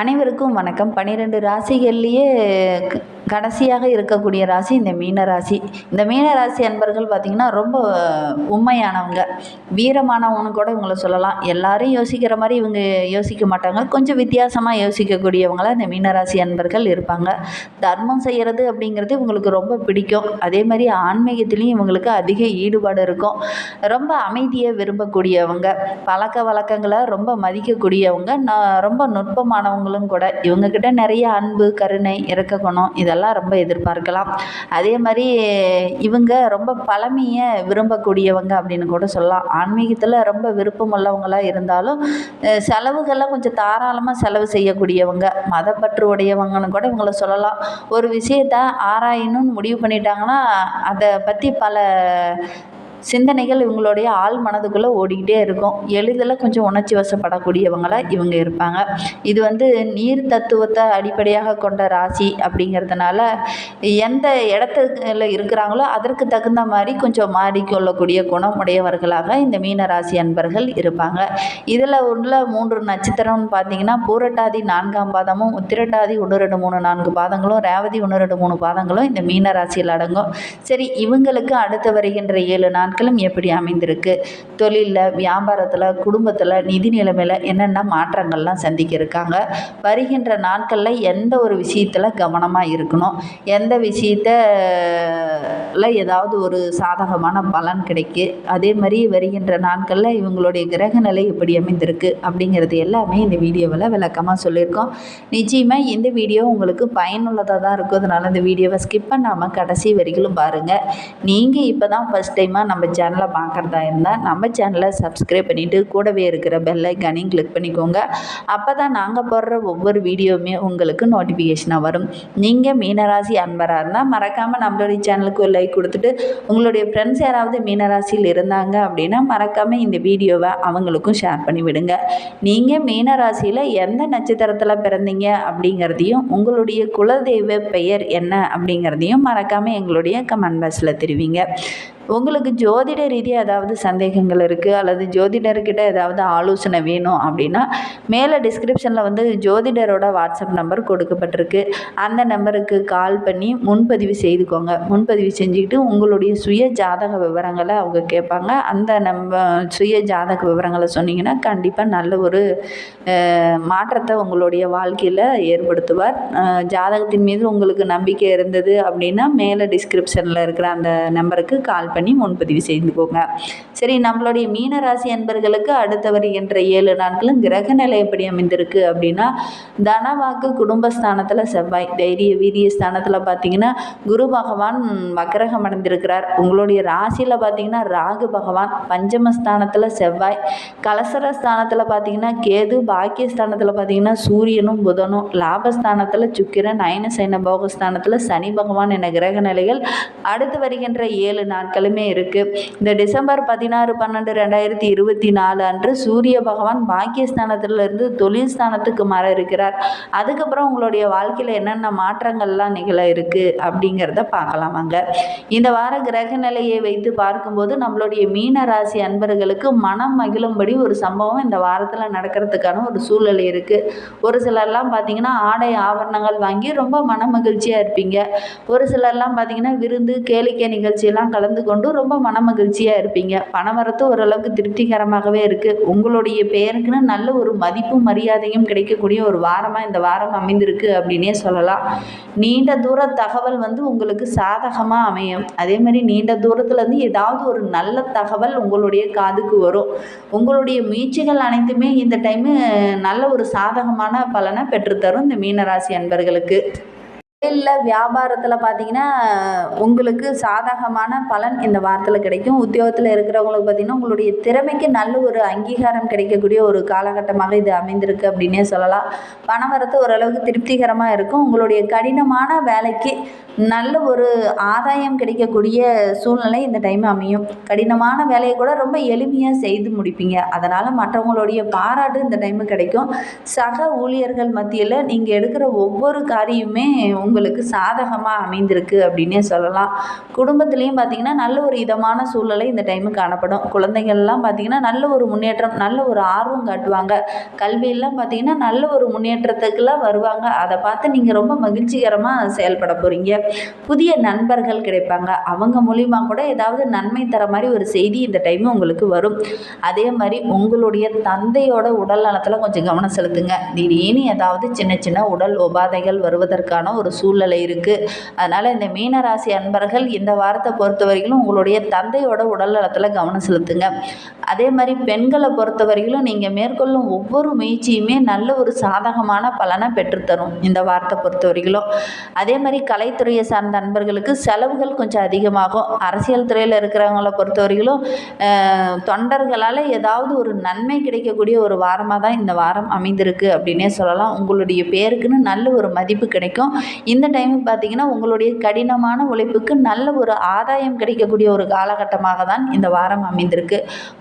அனைவருக்கும் வணக்கம். பன்னிரெண்டு ராசிகள்லேயே கடைசியாக இருக்கக்கூடிய ராசி இந்த மீன ராசி. இந்த மீன ராசி அன்பர்கள் பார்த்திங்கன்னா ரொம்ப உண்மையானவங்க. வீரமானவங்கன்னு கூட இவங்கள சொல்லலாம். எல்லாரும் யோசிக்கிற மாதிரி இவங்க யோசிக்க மாட்டாங்க. கொஞ்சம் வித்தியாசமாக யோசிக்கக்கூடியவங்களாக இந்த மீனராசி அன்பர்கள் இருப்பாங்க. தர்மம் செய்கிறது அப்படிங்கிறது இவங்களுக்கு ரொம்ப பிடிக்கும். அதே மாதிரி ஆன்மீகத்திலையும் இவங்களுக்கு அதிக ஈடுபாடு இருக்கும். ரொம்ப அமைதியை விரும்பக்கூடியவங்க. பழக்க வழக்கங்களை ரொம்ப மதிக்கக்கூடியவங்க. நான் ரொம்ப நுட்பமானவங்களும் கூட. இவங்கக்கிட்ட நிறைய அன்பு கருணை இறக்க குணம் இதெல்லாம் ரொம்ப எதிர்பார்க்கலாம். அதே மாதிரி இவங்க ரொம்ப பழமையை விரும்பக்கூடியவங்க அப்படின்னு கூட சொல்லலாம். ஆன்மீகத்தில் ரொம்ப விருப்பம் உள்ளவங்களாக இருந்தாலும் அஹ், செலவுகள்லாம் கொஞ்சம் தாராளமாக செலவு செய்யக்கூடியவங்க மதப்பற்று உடையவங்கன்னு கூட இவங்களை சொல்லலாம். ஒரு விஷயத்த ஆராயணும்னு முடிவு பண்ணிட்டாங்கன்னா அதை பற்றி பல சிந்தனைகள் இவங்களுடைய ஆள் மனதுக்குள்ளே ஓடிக்கிட்டே இருக்கும். எளிதில் கொஞ்சம் உணர்ச்சி வசப்படக்கூடியவங்களாக இவங்க இருப்பாங்க. இது வந்து நீர் தத்துவத்தை அடிப்படையாக கொண்ட ராசி அப்படிங்கிறதுனால எந்த இடத்துல இருக்கிறாங்களோ அதற்கு தகுந்த மாதிரி கொஞ்சம் மாறிக்கொள்ளக்கூடிய குணம் உடையவர்களாக இந்த மீன ராசி அன்பர்கள் இருப்பாங்க. இதில் உள்ள மூன்று நட்சத்திரம்னு பார்த்தீங்கன்னா பூரட்டாதி நான்காம் பாதமும் உத்திரட்டாதி ஒன்று ரெண்டு மூணு நான்கு பாதங்களும் ரேவதி ஒன்று ரெண்டு மூணு பாதங்களும் இந்த மீன ராசியில் அடங்கும். சரி இவங்களுக்கு அடுத்து வருகின்ற ஏழு நாட்களும் எப்படி அமைந்திருக்கு? தொழிலில் வியாபாரத்தில் குடும்பத்தில் நிதி நிலைமையில் என்னென்ன மாற்றங்கள்லாம் சந்திக்க இருக்காங்க வருகின்ற நாட்களில் எந்த ஒரு விஷயத்தில் கவனமாக இருக்கணும்? எந்த விஷயத்தில் ஏதாவது ஒரு சாதகமான பலன் கிடைக்கு? அதே மாதிரி வருகின்ற நாட்களில் இவங்களுடைய கிரக நிலை எப்படி அமைந்திருக்கு? அப்படிங்கிறது எல்லாமே இந்த வீடியோவில் விளக்கமாக சொல்லியிருக்கோம். நிச்சயமாக இந்த வீடியோ உங்களுக்கு பயனுள்ளதாக தான் இருக்கும். அதனால் இந்த வீடியோவை ஸ்கிப் பண்ணாமல் கடைசி வரைக்கும் பாருங்கள் நீங்கள் இப்போ தான் ஃபஸ்ட் டைமாக நம்ம நம்ம சேனலை பார்க்குறதா இருந்தால் நம்ம சேனலை சப்ஸ்கிரைப் பண்ணிவிட்டு கூடவே இருக்கிற பெல் ஐக்கானையும் கிளிக் பண்ணிக்கோங்க. அப்போ தான் நாங்கள் போடுற ஒவ்வொரு வீடியோவுமே உங்களுக்கு நோட்டிஃபிகேஷனாக வரும். நீங்கள் மீனராசி அன்பராக இருந்தால் மறக்காமல் நம்மளுடைய சேனலுக்கு ஒரு லைக் கொடுத்துட்டு உங்களுடைய ஃப்ரெண்ட்ஸ் யாராவது மீனராசியில் இருந்தாங்க அப்படின்னா மறக்காமல் இந்த வீடியோவை அவங்களுக்கும் ஷேர் பண்ணி விடுங்க. நீங்கள் மீனராசியில் எந்த நட்சத்திரத்தில் பிறந்தீங்க அப்படிங்கிறதையும் உங்களுடைய குலதெய்வ பெயர் என்ன அப்படிங்கிறதையும் மறக்காமல் எங்களுடைய கமெண்ட் பாக்ஸில் தெரிவிங்க. உங்களுக்கு ஜோதிட ரீதியாக ஏதாவது சந்தேகங்கள் இருக்குது அல்லது ஜோதிடர்கிட்ட ஏதாவது ஆலோசனை வேணும் அப்படின்னா மேலே டிஸ்கிரிப்ஷனில் வந்து ஜோதிடரோட வாட்ஸ்அப் நம்பர் கொடுக்கப்பட்டிருக்கு. அந்த நம்பருக்கு கால் பண்ணி முன்பதிவு செய்துக்கோங்க. முன்பதிவு செஞ்சுக்கிட்டு உங்களுடைய சுய ஜாதக விவரங்களை அவங்க கேட்பாங்க. அந்த நம்ம சுய ஜாதக விவரங்களை சொன்னீங்கன்னா கண்டிப்பாக நல்ல ஒரு மாற்றத்தை உங்களுடைய வாழ்க்கையில் ஏற்படுத்துவார். ஜாதகத்தின் மீது உங்களுக்கு நம்பிக்கை இருந்தது அப்படின்னா மேலே டிஸ்கிரிப்ஷனில் இருக்கிற அந்த நம்பருக்கு கால் பண்ணி முன்பதிவு செய்துக்கோங்க. சரி நம்மளுடைய மீனராசி அன்பர்களுக்கு அடுத்து வருகின்ற ஏழு நாட்களும் கிரக நிலை எப்படி அமைந்திருக்கு அப்படின்னா தனவாக்கு குடும்பஸ்தானத்தில் செவ்வாய் தைரிய வீரிய ஸ்தானத்தில் பார்த்தீங்கன்னா குரு பகவான் வக்கரகம் அடைந்திருக்கிறார். உங்களுடைய ராசியில் பார்த்தீங்கன்னா ராகு பகவான் பஞ்சமஸ்தானத்தில் செவ்வாய் கலசர ஸ்தானத்தில் பார்த்தீங்கன்னா கேது பாக்கியஸ்தானத்தில் பார்த்தீங்கன்னா சூரியனும் புதனும் லாபஸ்தானத்தில் சுக்கிரன் அயனசைன போகஸ்தானத்தில் சனி பகவான் என கிரக நிலைகள் அடுத்து வருகின்ற ஏழு நாட்களுமே இருக்குது இந்த டிசம்பர் பதினாறு பன்னெண்டு ரெண்டாயிரத்தி இருபத்தி நாலு அன்று சூரிய பகவான் பாக்கியஸ்தானத்திலிருந்து தொழில் ஸ்தானத்துக்கு மாற இருக்கிறார். அதுக்கப்புறம் உங்களுடைய வாழ்க்கையில் என்னென்ன மாற்றங்கள்லாம் நிகழ இருக்குது அப்படிங்கிறத பார்க்கலாம் வாங்க. இந்த வார கிரக நிலையை வைத்து பார்க்கும்போது நம்மளுடைய மீன ராசி அன்பர்களுக்கு மனம் மகிழும்படி ஒரு சம்பவம் இந்த வாரத்தில் நடக்கிறதுக்கான ஒரு சூழ்நிலை இருக்குது ஒரு சிலர்லாம் பார்த்தீங்கன்னா ஆடை ஆபரணங்கள் வாங்கி ரொம்ப மன மகிழ்ச்சியாக இருப்பீங்க. ஒரு சிலர்லாம் பார்த்தீங்கன்னா விருந்து கேளிக்கை நிகழ்ச்சியெல்லாம் கலந்து கொண்டு ரொம்ப மன மகிழ்ச்சியாக இருப்பீங்க. பணவரத்து ஓரளவுக்கு திருப்திகரமாகவே இருக்குது உங்களுடைய பெயருக்குன்னு நல்ல ஒரு மதிப்பும் மரியாதையும் கிடைக்கக்கூடிய ஒரு வாரமாக இந்த வாரம் அமைந்திருக்கு அப்படின்னே சொல்லலாம். நீண்ட தூர தகவல் வந்து உங்களுக்கு சாதகமாக அமையும். அதே மாதிரி நீண்ட தூரத்துலேருந்து ஏதாவது ஒரு நல்ல தகவல் உங்களுடைய காதுக்கு வரும். உங்களுடைய முயற்சிகள் அனைத்துமே இந்த டைமு நல்ல ஒரு சாதகமான பலனை பெற்றுத்தரும் இந்த மீனராசி அன்பர்களுக்கு. தொழிலில் வியாபாரத்தில் பார்த்தீங்கன்னா உங்களுக்கு சாதகமான பலன் இந்த வாரத்தில் கிடைக்கும். உத்தியோகத்தில் இருக்கிறவங்களுக்கு பார்த்தீங்கன்னா உங்களுடைய திறமைக்கு நல்ல ஒரு அங்கீகாரம் கிடைக்கக்கூடிய ஒரு காலகட்டமாக இது அமைந்திருக்கு அப்படின்னே சொல்லலாம். பணவரத்து ஓரளவுக்கு திருப்திகரமாக இருக்கும். உங்களுடைய கடினமான வேலைக்கு நல்ல ஒரு ஆதாயம் கிடைக்கக்கூடிய சூழ்நிலை இந்த டைம் அமையும். கடினமான வேலையை கூட ரொம்ப எளிமையாக செய்து முடிப்பீங்க. அதனால் மற்றவங்களுடைய பாராட்டு இந்த டைமு கிடைக்கும். சக ஊழியர்கள் மத்தியில் நீங்கள் எடுக்கிற ஒவ்வொரு காரியமே உங்களுக்கு சாதகமாக அமைந்திருக்கு அப்படின்னே சொல்லலாம். குடும்பத்துலேயும் பார்த்திங்கன்னா நல்ல ஒரு இதமான சூழ்நிலை இந்த டைமு காணப்படும். குழந்தைகள்லாம் பார்த்திங்கன்னா நல்ல ஒரு முன்னேற்றம் நல்ல ஒரு ஆர்வம் காட்டுவாங்க. கல்வியெல்லாம் பார்த்திங்கன்னா நல்ல ஒரு முன்னேற்றத்துக்கெல்லாம் வருவாங்க. அதை பார்த்து நீங்கள் ரொம்ப மகிழ்ச்சிகரமாக செயல்பட போகிறீங்க புதிய நண்பர்கள் கிடைப்பாங்க. அவங்க மூலிமா கூட ஏதாவது நன்மை தர மாதிரி ஒரு செய்தி இந்த டைமு உங்களுக்கு வரும். அதே மாதிரி உங்களுடைய தந்தையோட உடல் நலத்தில் கொஞ்சம் கவனம் செலுத்துங்க. திடீர்னு ஏதாவது சின்ன சின்ன உடல் உபாதைகள் வருவதற்கான ஒரு சூழ்நிலை இருக்குது அதனால் இந்த மீனராசி அன்பர்கள் இந்த வாரத்தை பொறுத்த வரைக்கும் உங்களுடைய தந்தையோட உடல் நலத்தில் கவனம் செலுத்துங்க. அதே மாதிரி பெண்களை பொறுத்த வரைக்கும் நீங்கள் மேற்கொள்ளும் ஒவ்வொரு முயற்சியுமே நல்ல ஒரு சாதகமான பலனை பெற்றுத்தரும் இந்த வாரத்தை பொறுத்த வரைக்கும் அதே மாதிரி கலைத்துறையை சார்ந்த அன்பர்களுக்கு செலவுகள் கொஞ்சம் அதிகமாகும். அரசியல் துறையில் இருக்கிறவங்கள பொறுத்த வரைக்கும் தொண்டர்களால் ஏதாவது ஒரு நன்மை கிடைக்கக்கூடிய ஒரு வாரமாக தான் இந்த வாரம் அமைந்திருக்கு அப்படின்னே சொல்லலாம். உங்களுடைய பேருக்குன்னு நல்ல ஒரு மதிப்பு கிடைக்கும். இந்த டைம் பார்த்திங்கன்னா உங்களுடைய கடினமான உழைப்புக்கு நல்ல ஒரு ஆதாயம் கிடைக்கக்கூடிய ஒரு காலகட்டமாக தான் இந்த வாரம் அமைந்திருக்கு.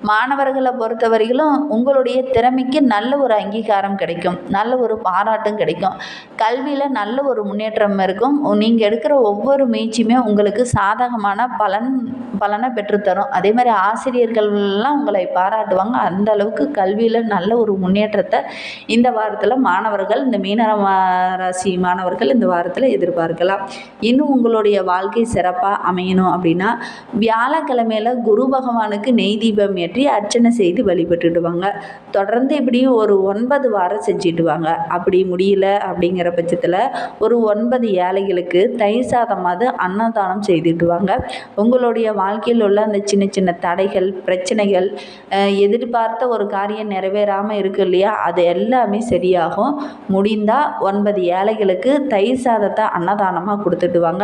மாணவர்களை பொறுத்த வரையிலும் உங்களுடைய திறமைக்கு நல்ல ஒரு அங்கீகாரம் கிடைக்கும். நல்ல ஒரு பாராட்டும் கிடைக்கும். கல்வியில் நல்ல ஒரு முன்னேற்றம் இருக்கும். நீங்கள் எடுக்கிற ஒவ்வொரு முயற்சியுமே உங்களுக்கு சாதகமான பலன் பலனை பெற்றுத்தரும். அதே மாதிரி ஆசிரியர்கள்லாம் உங்களை பாராட்டுவாங்க. அந்த அளவுக்கு கல்வியில் நல்ல ஒரு முன்னேற்றத்தை இந்த வாரத்தில் மாணவர்கள் இந்த மீனராசி மாணவர்கள் இந்த வாரத்தில் எதிர்பார்க்கலாம். இன்னும் உங்களுடைய வாழ்க்கை சிறப்பாக அமையணும் அப்படின்னா வியாழக்கிழமையில குரு பகவானுக்கு நெய் தீபம் ஏற்றி அர்ச்சனை செய்து வழிபட்டுடுவாங்க. தொடர்ந்து இப்படியும் ஒரு ஒன்பது வாரம் செஞ்சிடுவாங்க. அப்படி முடியல அப்படிங்கிற பட்சத்தில் ஒரு ஒன்பது ஏழைகளுக்கு தயிர் சாதமாவது அன்னதானம் செய்துடுவாங்க. உங்களுடைய வாழ்க்கையில் உள்ள அந்த சின்ன சின்ன தடைகள் பிரச்சனைகள் எதிர்பார்த்த ஒரு காரியம் நிறைவேறாமல் இருக்கு இல்லையா? அது எல்லாமே சரியாகும். முடிந்தால் ஒன்பது ஏழைகளுக்கு தயிர் சாதத்தை அன்னதானமாக கொடுத்துடுவாங்க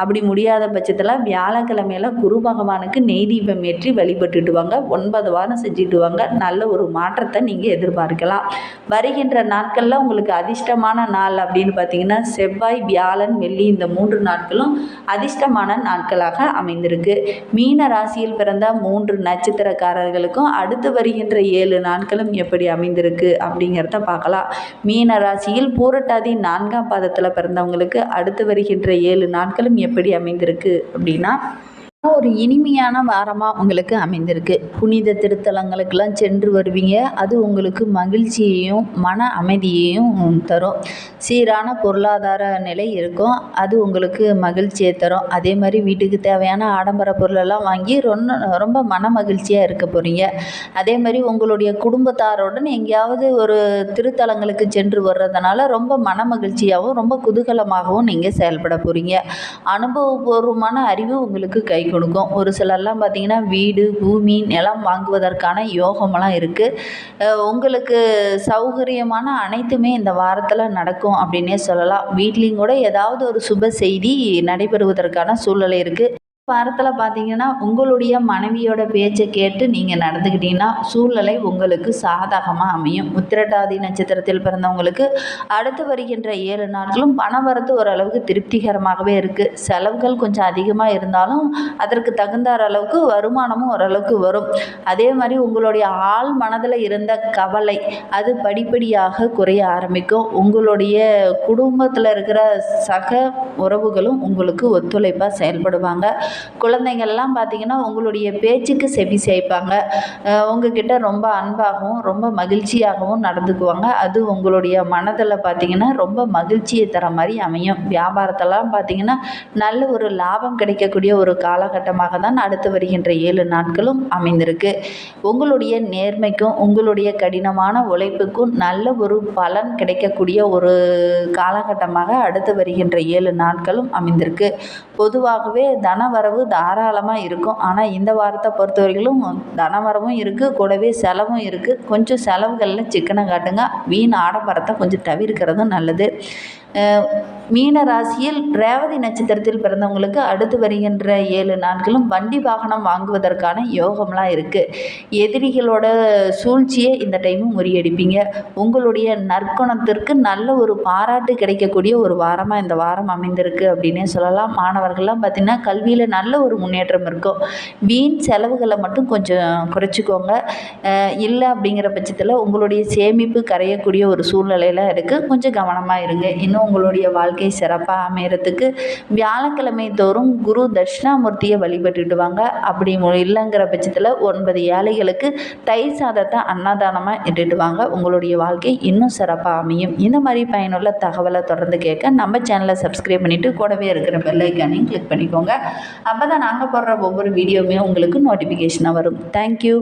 அப்படி முடியாத பட்சத்தில் வியாழக்கிழமையில குரு பகவானுக்கு நெய் தீபம் ஏற்றி வழிபட்டுடுவாங்க ஒன்பது வாரம் செஞ்சுடுவாங்க நல்ல ஒரு மாற்றத்தை நீங்கள் எதிர்பார்க்கலாம். வருகின்ற நாட்களில் உங்களுக்கு அதிர்ஷ்டமான நாள் அப்படின்னு பார்த்தீங்கன்னா செவ்வாய் வியாழன் வெள்ளி இந்த மூன்று நாட்களும் அதிர்ஷ்டமான நாட்களாக அமைந்திருக்கு. மீன ராசியில் பிறந்த மூன்று நட்சத்திரக்காரர்களுக்கும் அடுத்து வருகின்ற ஏழு நாட்களும் எப்படி அமைந்திருக்கு அப்படிங்கிறத பார்க்கலாம். மீன ராசியில் பூரட்டாதி நான்காம் பாதத்தில் பிறந்தவங்களுக்கு அடுத்து வருகின்ற ஏழு நாட்களும் எப்படி அமைந்திருக்கு அப்படின்னா ஒரு இனிமையான வாரமாக உங்களுக்கு அமைந்திருக்கு. புனித திருத்தலங்களுக்கெல்லாம் சென்று வருவீங்க. அது உங்களுக்கு மகிழ்ச்சியையும் மன அமைதியையும் தரும். சீரான பொருளாதார நிலை இருக்கும். அது உங்களுக்கு மகிழ்ச்சியை தரும். அதே மாதிரி வீட்டுக்கு தேவையான ஆடம்பர பொருளெல்லாம் வாங்கி ரொம்ப ரொம்ப மன மகிழ்ச்சியாக இருக்க போகிறீங்க அதே மாதிரி உங்களுடைய குடும்பத்தாருடன் எங்கேயாவது ஒரு திருத்தலங்களுக்கு சென்று வர்றதுனால ரொம்ப மன மகிழ்ச்சியாகவும் ரொம்ப குதூகலமாகவும் நீங்கள் செயல்பட போகிறீங்க அனுபவபூர்வமான அறிவு உங்களுக்கு கை கொடுக்கும். ஒரு சிலர்லாம் பார்த்திங்கன்னா வீடு பூமி நிலம் வாங்குவதற்கான யோகமெல்லாம் இருக்குது உங்களுக்கு சௌகரியமான அனைத்துமே இந்த வாரத்தில் நடக்கும் அப்படின்னே சொல்லலாம். வீட்லேயும் கூட ஏதாவது ஒரு சுப செய்தி நடைபெறுவதற்கான சூழ்நிலை இருக்குது வாரத்தில் பார்த்தீங்கன்னா உங்களுடைய மனைவியோட பேச்சை கேட்டு நீங்கள் நடந்துக்கிட்டீங்கன்னா சூழ்நிலை உங்களுக்கு சாதகமாக அமையும். உத்திரட்டாதி நட்சத்திரத்தில் பிறந்தவங்களுக்கு அடுத்து வருகின்ற ஏழு நாட்களும் பணவரத்து ஓரளவுக்கு திருப்திகரமாகவே இருக்குது செலவுகள் கொஞ்சம் அதிகமாக இருந்தாலும் அதற்கு தகுந்த அளவுக்கு வருமானமும் ஓரளவுக்கு வரும். அதே மாதிரி உங்களுடைய ஆள் மனதில் இருந்த கவலை அது படிப்படியாக குறைய ஆரம்பிக்கும். உங்களுடைய குடும்பத்தில் இருக்கிற சக உறவுகளும் உங்களுக்கு ஒத்துழைப்பாக செயல்படுவாங்க. குழந்தைங்கள்லாம் பார்த்தீங்கன்னா உங்களுடைய பேச்சுக்கு செவி சாய்ப்பாங்க உங்ககிட்ட ரொம்ப அன்பாகவும் ரொம்ப மகிழ்ச்சியாகவும் நடந்துக்குவாங்க. அது உங்களுடைய மனதில் பார்த்தீங்கன்னா ரொம்ப மகிழ்ச்சியை தர மாதிரி அமையும். வியாபாரத்தெல்லாம் பார்த்தீங்கன்னா நல்ல ஒரு லாபம் கிடைக்கக்கூடிய ஒரு காலகட்டமாக தான் அடுத்து வருகின்ற ஏழு நாட்களும் அமைந்திருக்கு. உங்களுடைய நேர்மைக்கும் உங்களுடைய கடினமான உழைப்புக்கும் நல்ல ஒரு பலன் கிடைக்கக்கூடிய ஒரு காலகட்டமாக அடுத்து வருகின்ற ஏழு நாட்களும் அமைந்திருக்கு. பொதுவாகவே வரவு தாராளமாக இருக்கும். ஆனால் இந்த வாரத்தை பொறுத்த வரைக்கும் தனவரவும் இருக்குது கூடவே செலவும் இருக்குது கொஞ்சம் செலவுகளில் சிக்கனம் காட்டுங்க. வீண் ஆடம்பரத்தை கொஞ்சம் தவிர்க்கிறதும் நல்லது. மீன ராசியில் ரேவதி நட்சத்திரத்தில் பிறந்தவங்களுக்கு அடுத்து வருகின்ற ஏழு நாட்களும் வண்டி வாகனம் வாங்குவதற்கான யோகம்லாம் இருக்குது எதிரிகளோட சூழ்ச்சியை இந்த டைமும் முறியடிப்பீங்க. உங்களுடைய நற்குணத்திற்கு நல்ல ஒரு பாராட்டு கிடைக்கக்கூடிய ஒரு வாரமாக இந்த வாரம் அமைந்திருக்கு அப்படின்னே சொல்லலாம். மாணவர்கள்லாம் பார்த்திங்கன்னா கல்வியில் நல்ல ஒரு முன்னேற்றம் இருக்கும். வீண் செலவுகளை மட்டும் கொஞ்சம் குறைச்சிக்கோங்க. இல்லை அப்படிங்கிற பட்சத்தில் உங்களுடைய சேமிப்பு கரையக்கூடிய ஒரு சூழ்நிலையில் இருக்குது கொஞ்சம் கவனமாக இருங்க. இன்னும் உங்களுடைய வாழ்க்கை சிறப்பாக அமையறதுக்கு வியாழக்கிழமை தோறும் குரு தட்சிணாமூர்த்தியை வழிபட்டுட்டு வாங்க. அப்படி மு- இல்லைங்கிற பட்சத்தில் ஒன்பது ஏழைகளுக்கு தயிர் சாதத்தை அன்னதானமாக இட்டுட்டு வாங்க. உங்களுடைய வாழ்க்கை இன்னும் சிறப்பாக அமையும். இந்த மாதிரி பயனுள்ள தகவலை தொடர்ந்து கேட்க நம்ம சேனலை சப்ஸ்கிரைப் பண்ணிவிட்டு கூடவே இருக்கிற பெல்லைக்கானையும் கிளிக் பண்ணிக்கோங்க. அப்போ தான் நாங்கள் போடுற ஒவ்வொரு வீடியோவுமே உங்களுக்கு நோட்டிஃபிகேஷனாக வரும். தேங்க்யூ